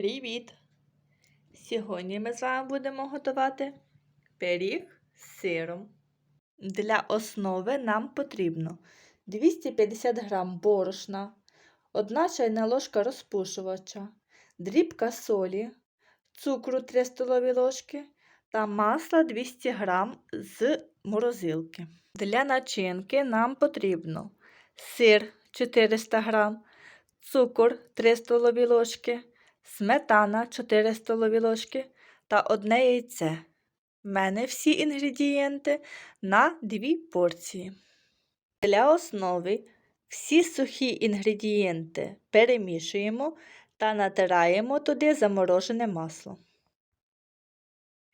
Привіт! Сьогодні ми з вами будемо готувати пиріг з сиром. Для основи нам потрібно 250 г борошна, 1 чайна ложка розпушувача, дрібка солі, цукру 3 столові ложки та масла 200 г з морозилки. Для начинки нам потрібно сир 400 г, цукор 3 столові ложки, сметана 4 столові ложки та одне яйце. В мене всі інгредієнти на 2 порції. Для основи всі сухі інгредієнти перемішуємо та натираємо туди заморожене масло.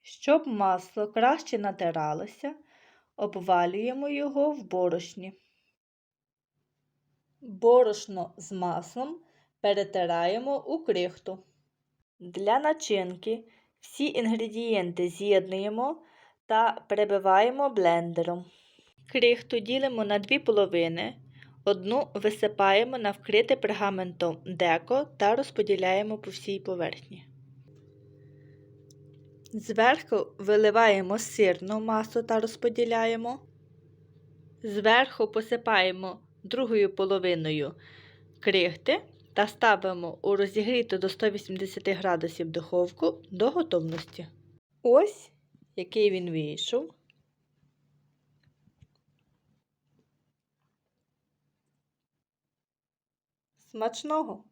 Щоб масло краще натиралося, обвалюємо його в борошні. Борошно з маслом перетираємо у крихту. Для начинки всі інгредієнти з'єднуємо та перебиваємо блендером. Крихту ділимо на дві половини. Одну висипаємо на вкрите пергаментом деко та розподіляємо по всій поверхні. Зверху виливаємо сирну масу та розподіляємо. Зверху посипаємо другою половиною крихти та ставимо у розігріту до 180 градусів духовку до готовності. Ось який він вийшов. Смачного!